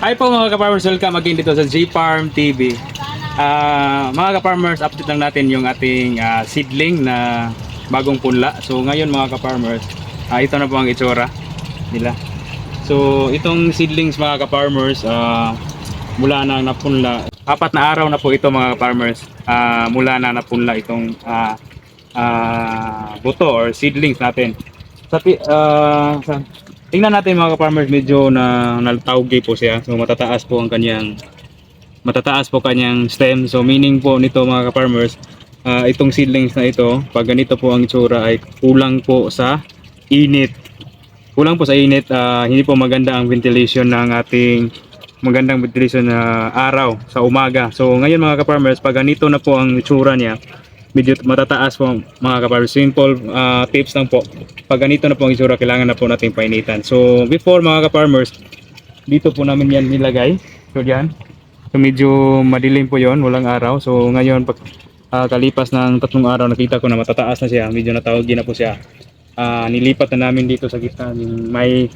Hi po mga ka-farmers, welcome again dito sa G-Farm TV. Ah, mga ka-farmers, update lang natin yung ating ah, seedling na bagong punla. So ngayon mga ka-farmers, ah, ito na po ang itsura nila. So itong seedlings mga ka-farmers, ah, mula na napunla, apat na araw na po ito mga ka-farmers, ah, mula na napunla itong ah, ah, buto or seedlings natin. Sa, ah, sa Tingnan natin mga ka-farmers, medyo na naltawgi po siya. So matataas po ang kanyang matataas po kanyang stem. So meaning po nito mga ka-farmers, ah, itong seedlings na ito, pag ganito po ang itsura ay kulang po sa init. Kulang po sa init, ah, hindi po maganda ang ventilation ng ating magandang ventilation na araw sa umaga. So ngayon mga ka-farmers, pag ganito na po ang itsura niya, medyo matataas po mga kaparmers. Simple ah, tips lang po. Pag ganito na po ang itsura, kailangan na po natin painitan. So before mga kaparmers, dito po namin yan nilagay. So yan. So medyo madilim po yon walang araw. So ngayon pag ah, kalipas ng tatlong araw, nakita ko na matataas na siya. Medyo natawagin na po siya. Ah, nilipat na namin dito sa gitna. May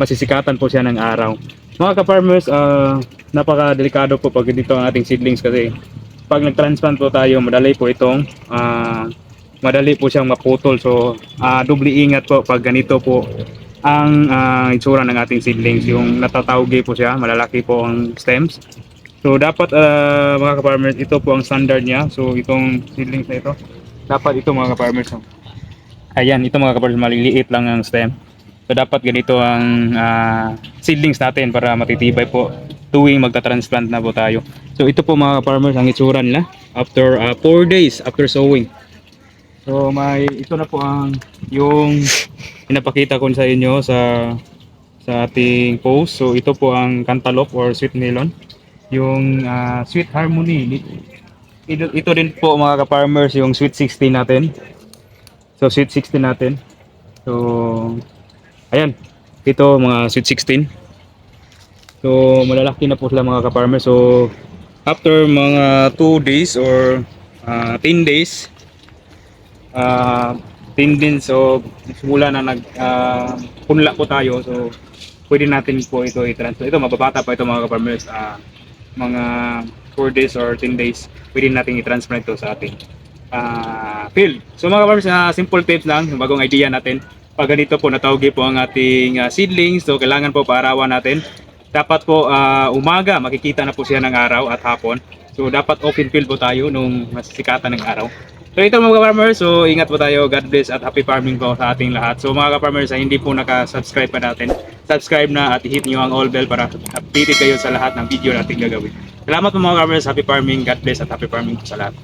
masisikatan po siya ng araw. Mga ka-farmers, ah, napaka-delikado po pag dito ang ating seedlings kasi pag nag-transplant po tayo, madali po itong ah, madali po siyang maputol. So, ah, doble ingat po pag ganito po ang ah, itsura ng ating seedlings. Yung natatawgi po siya, malalaki po ang stems. So, dapat ah, mga ka-farmers, ito po ang standard niya. So, itong seedlings na ito, dapat ito mga ka-farmers. oh. Ayan, ito mga ka-farmers, maliliit lang ang stem. So, dapat ganito ang ah, seedlings natin para matitibay po tuwing magta-transplant na po tayo. So ito po mga farmers ang itsura nila after 4 days after sowing. So may ito na po ang yung pinapakita ko sa inyo sa sa ating post. So ito po ang cantaloupe or sweet melon. Yung ah, sweet harmony. Ito, ito din po mga ka-farmers yung sweet 16 natin. So sweet 16 natin. So ayan. Ito mga sweet 16. So malalaki na po sila mga ka-farmer. So after mga 2 days or ah, 10 days uh, 10 din so simula na nag ah, punla po tayo so pwede natin po ito i-transfer. Ito mababata pa ito mga ka-farmers. ah, mga 4 days or 10 days pwede natin i-transplant ito sa ating ah, field. So mga ka-farmers, ah, simple tips lang, bagong idea natin. Pag ganito po natawgi po ang ating ah, seedlings, so kailangan po paarawan natin dapat po ah, umaga makikita na po siya ng araw at hapon. So dapat open field po tayo nung masisikatan ng araw. So ito mga farmers, so ingat po tayo. God bless at happy farming po sa ating lahat. So mga farmers, hindi po naka-subscribe pa natin, subscribe na at hit niyo ang all bell para updated kayo sa lahat ng video natin gagawin. Salamat po mga farmers, happy farming, God bless at happy farming po sa lahat.